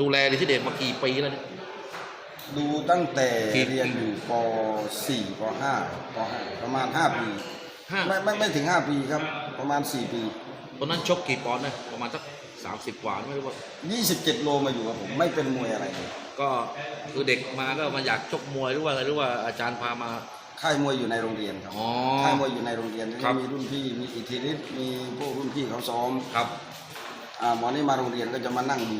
ดูแลลิทธิเดชมากี่ปีแล้วเนี่ย ดูตั้งแต่กี่เรียนอยู่ป .4 ป .5 ป .5 ประมาณ 5 ปี ห้าไม่ไม่ไม่ถึง 5 ปีครับ ประมาณ 4 ปี ตอนนั้นชกกี่ปอนด์นะประมาณสักสามสิบกว่าไม่รู้ว่า 27 โลมาอยู่กับผมไม่เป็นมวยอะไรเลยก็คือเด็กมาก็มาอยากชกมวยหรือว่าอะไรหรือว่าอาจารย์พามา ค่ายมวยอยู่ในโรงเรียนครับอ๋อค่ายมวยอยู่ในโรงเรียนครับมีรุ่นพี่มีอิทธิฤทธิ์มีพวกรุ่นพี่เขาซ้อมครับ อ่าหมอนี่มาโรงเรียนก็จะมานั่งดู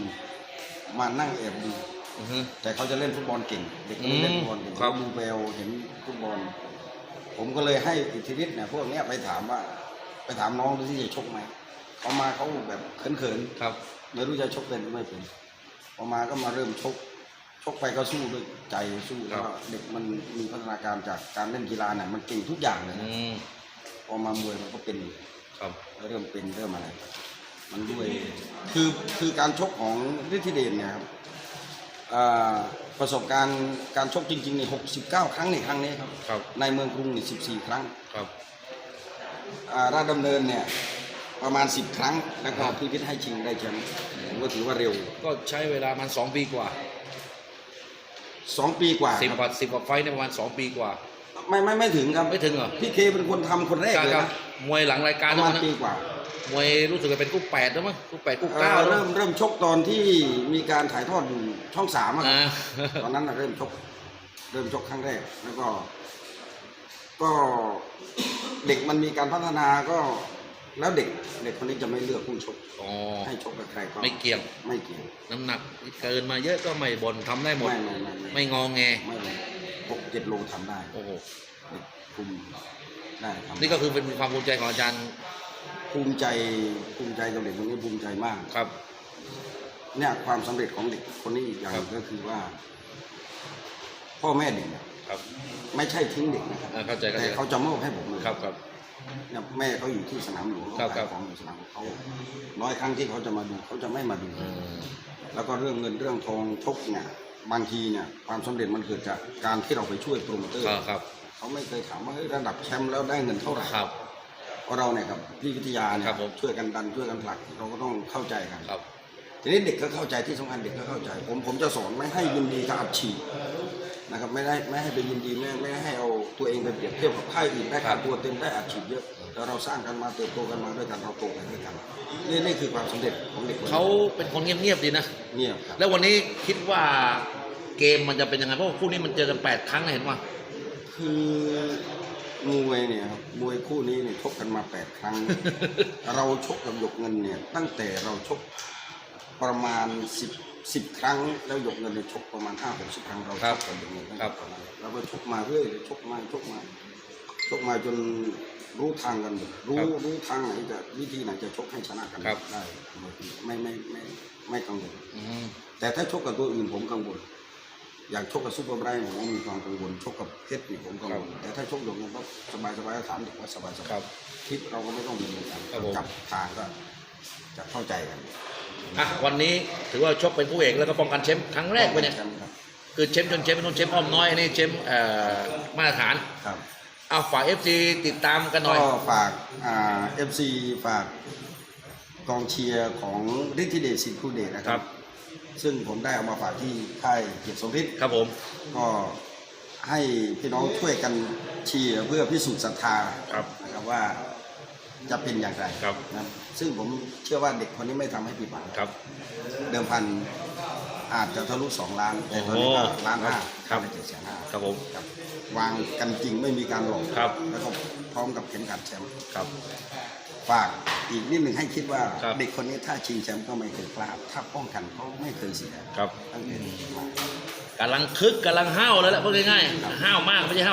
มานั่งแอบดูอือฮึ แต่เขาจะเล่นฟุตบอลเก่ง เด็กคนนี้เล่นฟุตบอลเก่งครับ ดูแววเห็นฟุตบอล ผมก็เลยให้อิทธิฤทธิ์เนี่ยพวกเนี้ยไปถามว่า ไปถามน้องดูที่จะชกไหมเขามาเขาแบบเขินครับๆไม่รู้จะชกเป็นหรือไม่เป็นพอมาก็มาเริ่มชก ชกไปก็สู้ด้วยใจสู้แล้วก็เด็กมันมีพัฒนาการจากการเล่นกีฬาเนี่ยมันเก่งทุกอย่างเลยอืนะมพอมามวยมันก็เป็นครับ เริ่มเป็นเริ่มอะไร มันด้วย คือคือการชกของฤทธิเดชเนี่ยครับอ่าประสบการณ์การชกจริงๆนี่69 ครั้งในครั้งนี้ครับครับในเมืองกรุงนี่14 ครั้งครับอ่าราชดำเนินเนี่ยประมาณ 10 ครั้งแล้วก็พิพิธให้ชิงได้แชมป์ผมก็ถือว่าเร็ว ก็ใช้เวลามันสองปีกว่า 2 ปีกว่าสิบคกรับว่าสิบกว่าไฟต์ในยประมาณสองปีกว่า ไม่ไม่ไม่ถึงครับไม่ถึงเหรอพี่เคเป็นคนทำคนแรกเลยครับนะมวยหลังรายปการระนั้มาณนปีกว่า มวยรู้สึกจะเป็นกู้แปดแล้วมั้งกู้แปดกู้เอ่เก้าอแล้วเริ่มเริ่มชกตอนที่มีการถ่ายทอดอยู่ช่องสามอะครับอ่าตอนนั้นน่ะเริ่มชก เริ่มชกครั้งแรก แล้วก็ ก็เด็กมันมีการพัฒนาก็แล้วเด็กเด็กคนนี้จะไม่เลือกผู้ชกอ๋อให้ชกกับใครก็ไม่เกี่ยงไม่เกี่ยงน้ำหนักเกินมาเยอะก็ไม่บ่นทำได้หมดไม่ไม่ไม่ไม่ไม่งองแงไม่ไม่หกเจ็ดโลทำได้ โอ้โหเด็กคุมได้ทำนี่ก็คือเป็นความภูมิใจของอาจารย์ ภูมิใจภูมิใจกับเด็กคนนี้ภูมิใจมากครับ เนี่ยความสำเร็จของเด็กคนนี้อีกอย่างหนึ่งครับก็คือว่า พ่อแม่เด็กเนี่ยครับ ไม่ใช่ทิ้งเด็กนะครับอ่าเข้าใจเข้าแต่ใจเขาจะมอบให้ผมเลยครับครับเนี่ยแม่เขาอยู่ที่สนามหลวงครัเขาบครับขายของอยู่สนามเขาน้อยครั้งที่เขาจะมาดูเขาจะไม่มาดูอืมแล้วก็เรื่องเงินเรื่องทองชกเนี่ยบางทีเนี่ยความสำเร็จมันเกิดจากการที่เราไปช่วยโปรโมเตอร์ครับครับเขาไม่เคยถามว่าเฮ้ยระดับแชมป์แล้วได้เงินเท่าไหร่ครับ เพราะเราเนี่ยครับพี่วิทยาเนี่ครัยบผม ช่วยกันดันช่วยกันผลักเราก็ต้องเข้าใจกันครับ ทีนี้เด็กก็เข้าใจที่สำคัญเด็กก็เข้าใจ ผมผมจะสอนไม่ให้ยินดีกับอัดฉีดนะครับไม่ได้ไม่ให้ไปยินดีไม่ไม่ให้เอาตัวเองไปเปรียบเทียบกับค่ายอื่นได้ครัค่าบตัวเต็มได้อัดฉีดเยอะแต่เราสร้างกันมาเติบโตกันมาด้วยกันเราโตกันด้วยกันนี่นี่คือความสำเร็จของเด็กคนนี้เขาเป็นคนเงียบๆดีนะเงียบครับ แล้ววันนี้คิดว่าเกมมันจะเป็นยังไงเพราะว่าคู่นี้มันเจอกันแปดครั้งนะเห็นว่า คือ มวยเนี่ยครับมวยคู่นี้เนี่ยชกกันมาแปดครั้ง เราชกกับหยกเงินเนี่ยตั้งแต่เราชกประมาณสิบสิบครั้ง แล้วหยกเงินเนี่ยชกประมาณห้าหกสิบครั้งเราชครับกกับหยกเงินตั้งครัแต่บตอนนั้นเราก็ชกมาเรื่อยชกมาชกมาชกมาจนรู้ทางกันหมดรู้รู้ทางไหนจะวิธีไหนจะชกให้ชนะกันครับได้ไม่ไม่ไม่ไม่กังวลอืมแต่ถ้าชกกับตัวอื่นผมกังวล อย่างชกกับซูเปอร์ไบรท์ผมก็มีความกังวลชกกับเพชรนี่ผมกังวลแต่ถ้าชกหยกเงินก็สบายสบายๆถามเด็กว่าสบายสครับายบคิดเราก็ไม่ต้องมีกันครับผม จับทางก็จะเข้าใจกันอะวันนี้ถือว่าชกเป็นผู้เอกแล้วก็ป้องกันแชมป์ครั้งแรกไปเนี่ยแชมป์ครับคือแชมป์จนแชมป์เป็นนุ่นแชมป์อ้อมน้อยอันนี้แชมป์เอ่อมาตรฐานครับ เอาฝากเอฟซีติดตามกันหน่อยก็ฝากอ่าเอฟซีฝากกองเชียร์ของฤทธิเดชสิทธิ์คูเดชนะคครัรับ บ ซึ่งผมได้เอามาฝากที่ค่ายเกียรติสมพิษครับผมก็ให้พี่น้องช่วยกันเชียร์เพื่อพิสูจน์ศรัทธาครับนะครับว่าจะเป็นอย่างไรครับนะซึ่งผมเชื่อว่าเด็กคนนี้ไม่ทำให้ผิดหวังครับ เดิมพันอาจจะทะลุสองล้านแต่ตอนนี้ก็โอ้โหล้านห้าครับเจ็ดแสนห้าครับผมครับวางกันจริงไม่มีการหลอกครับ แล้วก็พร้อมกับเข็มขัดแชมป์ครับ ฝากอีกนิดหนึ่งให้คิดว่าครับ เด็กคนนี้ถ้าชิงแชมป์ก็ไม่เคยพลาดถ้าป้องกันเขาไม่เคยเสียครับตั้งแต่มา กำลังคึกกำลังห้าวเลยแหละพูดง่ายๆห้าวมากไม่ใช่ห้าว